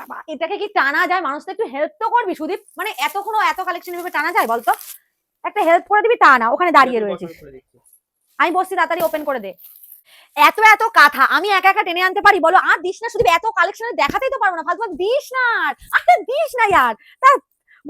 বাবা এটাকে কি টানা যায়? মানুষ তো একটু হেল্প তো করবি সুদীপ। মানে এতক্ষণ এত কালেকশন এভাবে টানা যায় বলতো? একটা হেল্প করে দিবি তা না ওখানে দাঁড়িয়ে রয়েছিস। আমি বসছি তাড়াতাড়ি ওপেন করে দে। এত এত কাঁথা আমি একা একা টেনে আনতে পারি? বলো আর দিস না শুধু এত কালেকশনের দেখাতেই তো পারব না। ফালতু দিস না আর আরে দিস না ইয়ার। তা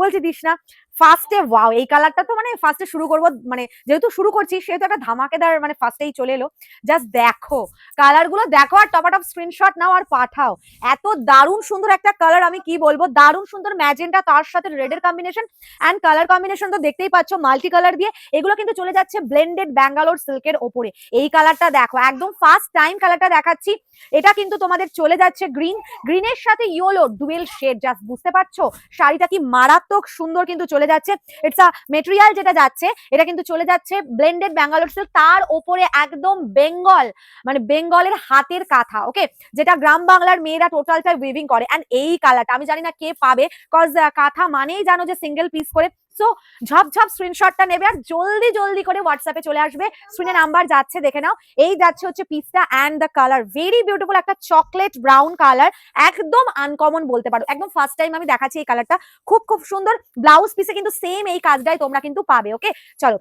বলছি দিস না। ফার্স্টে ওয়াও এই কালারটা তো মানে ফার্স্টে শুরু করব মানে যেহেতু শুরু করছি, সেহেতু একটা ধামাকেদার মানে ফার্স্টেই চলে এলো। জাস্ট দেখো কালারগুলো দেখো আর টপ টপ স্ক্রিনশট নাও আর পাঠাও। এত দারুণ সুন্দর একটা কালার আমি কি বলব? দারুণ সুন্দর ম্যাজেন্টা তার সাথে রেডের কম্বিনেশন অ্যান্ড কালার কম্বিনেশন তো দেখতেই পাচ্ছ মাল্টি কালার দিয়ে। এগুলো কিন্তু চলে যাচ্ছে ব্লেন্ডেড ব্যাঙ্গালোর সিল্কের ওপরে। এই কালারটা দেখো, একদম ফার্স্ট টাইম কালারটা দেখাচ্ছি। এটা কিন্তু তোমাদের চলে যাচ্ছে গ্রিন গ্রিনের সাথে ইয়েলো ডুয়েল শেড জাস্ট বুঝতে পারছ? শাড়িটা কি মারাত্মক সুন্দর কিন্তু চলে যাচ্ছে। ইটস আ মেটেরিয়াল যেটা যাচ্ছে, এটা কিন্তু চলে যাচ্ছে ব্লেন্ডেড ব্যাঙ্গালোর সিল্ক তার ওপরে একদম বেঙ্গল মানে বেঙ্গলের হাতের কাঁথা ওকে যেটা গ্রাম বাংলার মেয়েরা টোটালটা উইভিং করে। অ্যান্ড এই কালারটা আমি জানি না কে পাবে কজ কাঁথা মানেই জানো যে সিঙ্গেল পিস করে সো ঝপ ঝপ স্ক্রিনশটটা নেবে আর জলদি জলদি করে হোয়াটসঅ্যাপে চলে আসবে। স্ক্রিনে নাম্বার যাচ্ছে, দেখে নাও। এই যাচ্ছে হচ্ছে পিসটা and the colour very beautiful একটা চকলেট ব্রাউন কালার একদম আনকমন বলতে পারো। একদম ফার্স্ট টাইম আমি দেখাচ্ছি এই কালারটা খুব খুব সুন্দর। ব্লাউজ পিসে কিন্তু সেম এই কাজটাই তোমরা কিন্তু পাবে ওকে চলো।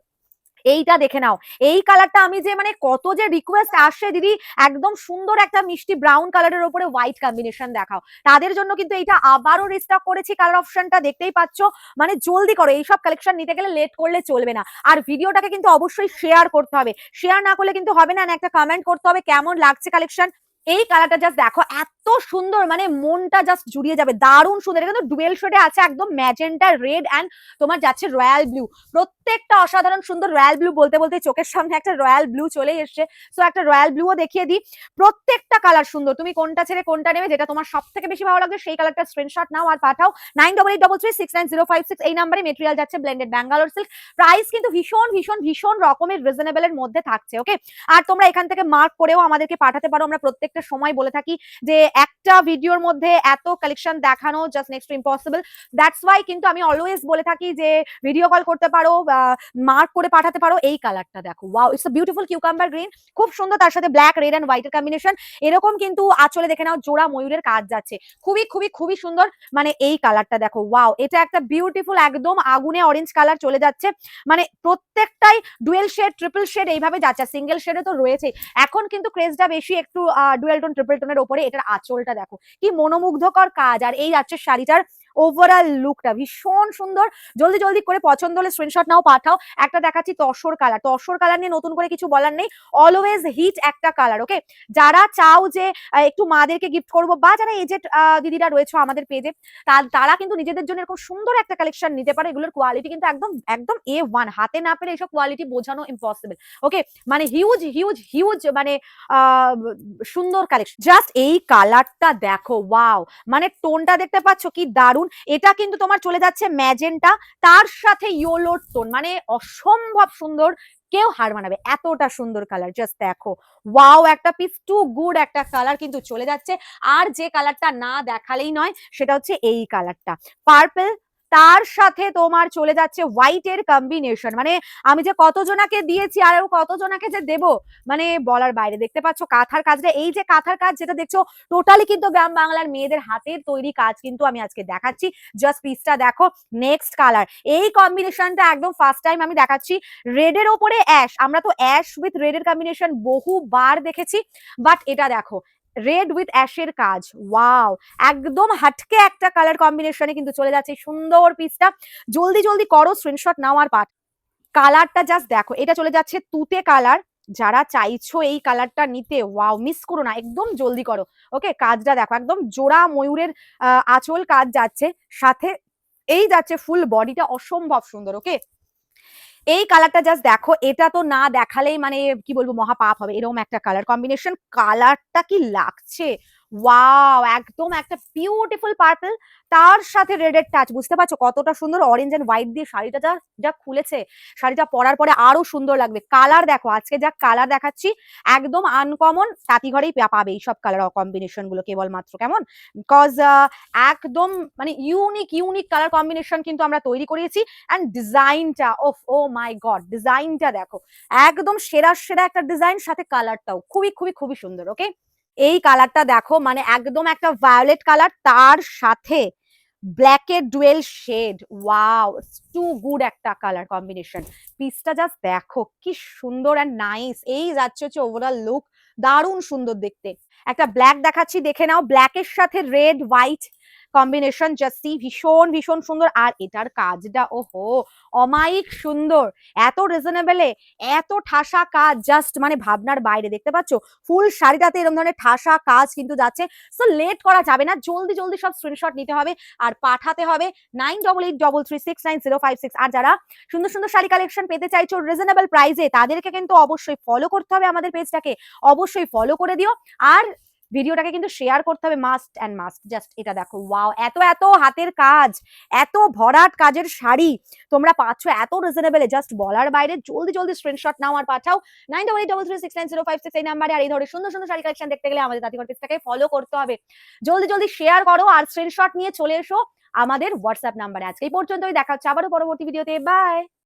এইটা দেখে নাও। এই কালারটা আমি যে মানে কত যে রিকোয়েস্ট আসছে দিদি, একদম সুন্দর একটা মিষ্টি ব্রাউন কালারের উপরে হোয়াইট কম্বিনেশন দেখাও। তাদের জন্য কিন্তু এইটা আবারও রিস্টক করেছি কালার অপশনটা দেখতেই পাচ্ছ? মানে জলদি করো, এইসব কালেকশন নিতে গেলে লেট করলে চলবে না। আর ভিডিওটাকে কিন্তু অবশ্যই শেয়ার করতে হবে। শেয়ার না করলে কিন্তু হবে না একটা কমেন্ট করতে হবে, কেমন লাগছে কালেকশন এই কালারটা জাস্ট দেখো, এত সুন্দর মানে মনটা জাস্ট জুড়িয়ে যাবে। দারুণ সুন্দর। এটা কিন্তু ডুয়েল শেডে আছে একদম ম্যাজেন্টা রেড অ্যান্ড তোমার যাচ্ছে রয়্যাল ব্লু প্রত্যেকটা অসাধারণ সুন্দর রয়্যাল ব্লু বলতে বলতে চোখের সামনে একটা রয়্যাল ব্লু চলে এসছে। সো একটা রয়্যাল ব্লুও দেখিয়ে দিই। প্রত্যেকটা কালার সুন্দর। তুমি কোনটা ছেড়ে কোনটা নেবে, যেটা তোমার সব থেকে বেশি ভালো লাগবে, সেই কালারটা স্ক্রিনশট নাও আর পাঠাও। Nine double eight double three six nine zero five six এই নাম্বারে মেটেরিয়াল যাচ্ছে ব্লেন্ডেড ব্যাঙ্গালোর সিল্ক প্রাইস কিন্তু ভীষণ ভীষণ ভীষণ রকমের রিজনেবল এর মধ্যে থাকছে ওকে আর তোমরা এখান থেকে মার্ক করেও আমাদেরকে পাঠাতে পারো। আমরা প্রত্যেকটা সময় বলে থাকি যে একটা ভিডিওর মধ্যে এত কালেকশন দেখানো just next impossible that's why কিন্তু আমি অলওয়েজ বলে থাকি যে ভিডিও কল করতে পারো মার্ক করে পাঠাতে পারো, এই কালারটা দেখো। Wow it's a beautiful cucumber green খুব সুন্দর তার সাথে ব্ল্যাক রেড অ্যান্ড হোয়াইটের কম্বিনেশন এরকম কিন্তু আচলে দেখে নাও, জোড়া ময়ূরের কাজ যাচ্ছে। খুবই খুবই খুবই সুন্দর মানে এই কালারটা দেখো। ওয়াও এটা একটা বিউটিফুল একদম আগুনে অরেঞ্জ কালার চলে যাচ্ছে। মানে প্রত্যেকটাই ডুয়েল শেড ট্রিপল শেড এইভাবে যাচ্ছে। সিঙ্গেল শেডে তো রয়েছে এখন কিন্তু ক্রেজটা বেশি একটু ডুয়েল টোন ট্রিপল টোনের ওপরে এটার আঁচলটা দেখো। কি মনোমুগ্ধকর কাজ। আর এই রাজ্যের শাড়িটার ওভারঅল লুকটা ভীষণ সুন্দর। জলদি জলদি করে পছন্দ হলে স্ক্রিনশট নাও, পাঠাও। একটা দেখাচ্ছি তসর কালার তসর কালার নিয়ে নতুন করে কিছু বলার নেই। অলওয়েজ হিট একটা কালার ওকে যারা চাও যে একটু মাদেরকে গিফট করব বা যারা এজেড দিদিরা রয়েছে আমাদের পেজে তারা কিন্তু নিজেদের জন্য এরকম সুন্দর একটা কালেকশন নিতে পারে। এগুলোর কোয়ালিটি কিন্তু একদম একদম এ ওয়ান হাতে না পেলে এইসব কোয়ালিটি বোঝানো ইম্পসিবল ওকে মানে হিউজ হিউজ হিউজ মানে সুন্দর কালেকশন জাস্ট এই কালারটা দেখো ওয়াও মানে টোনটা দেখতে পাচ্ছ কি দারুণ এটা কিন্তু তোমার চলে যাচ্ছে ম্যাজেন্টা, তার সাথে ইয়োলোর টোন মানে অসম্ভব সুন্দর, কেউ হার মানাবে, এতটা সুন্দর কালার জাস্ট দেখো। ওয়াও একটা পিস টু গুড একটা কালার কিন্তু চলে যাচ্ছে, আর যে কালারটা না দেখালেই নয়, সেটা হচ্ছে এই কালারটা পার্পল তার সাথে তোমার চলে যাচ্ছে হোয়াইটের কম্বিনেশন মানে আমি যে কতজনাকে দিয়েছি আর কতজনাকে যে দেব মানে বলার বাইরে। দেখতে পাচ্ছ কাঁথার কাজটা, এই যে কাঁথার কাজ যেটা দেখছ টোটালি কিন্তু গ্রাম বাংলার মেয়েদের হাতের তৈরি কাজ কিন্তু আমি আজকে দেখাচ্ছি। জাস্ট পিসটা দেখো নেক্সট কালার এই কম্বিনেশনটা একদম ফার্স্ট টাইম আমি দেখাচ্ছি। রেডের ওপরে অ্যাশ আমরা তো অ্যাশ উইথ রেডের কম্বিনেশন বহুবার দেখেছি। বাট এটা দেখো রেড উইথ অ্যাশের কাজ। ওয়াও একদম হাটকে একটা কালার কম্বিনেশনে কিন্তু চলে যাচ্ছে সুন্দর পিসটা জলদি জলদি করো স্ক্রিনশট নাও আর পাঠ। কালারটা জাস্ট দেখো, এটা চলে যাচ্ছে তুতে কালার যারা চাইছো এই কালারটা নিতে ওয়াও মিস করো না, একদম জলদি করো। ওকে কাজটা দেখো, একদম জোড়া ময়ূরের আঁচল কাজ যাচ্ছে। সাথে এই যাচ্ছে ফুল বডিটা অসম্ভব সুন্দর ওকে এই কালারটা জাস্ট দেখো, এটা তো না দেখালেই মানে কি বলব মহা পাপ হবে এরকম একটা কালার কম্বিনেশন কালারটা কি লাগছে? ওয়াও একদম একটা বিউটিফুল পার্পল তার সাথে রেডের টাচ বুঝতে পারছ? কতটা সুন্দর অরেঞ্জ এন্ড হোয়াইট দিয়ে শাড়িটা যা যা খুলেছে, শাড়িটা পরার পরে আরও সুন্দর লাগবে। কালার দেখো, আজকে যা কালার দেখাচ্ছি, একদম আনকমন তাঁতি ঘরেই পাবে এইসব কালার কম্বিনেশনগুলো কেবলমাত্র, কেমন? বিকজ একদম মানে ইউনিক ইউনিক কালার কম্বিনেশন কিন্তু আমরা তৈরি করিয়েছি অ্যান্ড ডিজাইনটা ওফ, ও মাই গড ডিজাইনটা দেখো, একদম সেরা সেরা একটা ডিজাইন সাথে কালারটাও খুবই খুবই খুবই সুন্দর ওকে এই কালারটা দেখো মানে একদম একটা ভায়োলেট কালার তার সাথে ব্ল্যাকের dual shade wow too good একটা কালার কম্বিনেশন পিসটা জাস্ট দেখো, কি সুন্দর অ্যান্ড নাইস এই যাচ্ছে হচ্ছে ওভারঅল লুক দারুণ সুন্দর দেখতে। একটা ব্ল্যাক দেখাচ্ছি, দেখে নাও ব্ল্যাকের সাথে রেড হোয়াইট কম্বিনেশন জাস্টি ভীষণ ভীষণ সুন্দর। আর এটার কাজটা, ওহো, অমায়িক সুন্দর। এত রিজনেবলে এত ঠাসা কাজ জাস্ট মানে ভাবনার বাইরে। দেখতে পাচ্ছ? ফুল শাড়িটাতে এরকম ধরনের ঠাসা কাজ কিন্তু যাচ্ছে। সো লেট করা যাবে না। জলদি জলদি সব স্ক্রিনশট নিতে হবে আর পাঠাতে হবে। Nine double eight double three six nine zero five six আর যারা সুন্দর সুন্দর শাড়ি কালেকশন পেতে চাইছো রিজনেবল প্রাইসে তাদেরকে কিন্তু অবশ্যই ফলো করতে হবে আমাদের পেজটাকে অবশ্যই ফলো করে দিও। আর ভিডিওটাকে কিন্তু শেয়ার করতে হবে মাস্ট অ্যান্ড মাস্ট জাস্ট এটা দেখো ওয়াও এত এত হাতের কাজ, এত ভরাট কাজের শাড়ি। তোমরা পাচ্ছ এত রিজনেবলে জাস্ট বলার বাইরে, জলদি জলদি স্ক্রিনশট নাও আর পাঠাও। Nine double eight double three six nine zero five six এই নাম্বারে আর এই ধরনের সুন্দর সুন্দর শাড়ি কালেকশন দেখতে গেলে আমাদের তাঁতিঘর পেজটাকে ফলো করতে হবে। জলদি জলদি শেয়ার করো আর স্ক্রিনশট নিয়ে চলে এসো আমাদের হোয়াটসঅ্যাপ নাম্বারে আজকে এই পর্যন্তই, দেখা হচ্ছে আবারও পরবর্তী ভিডিওতে বাই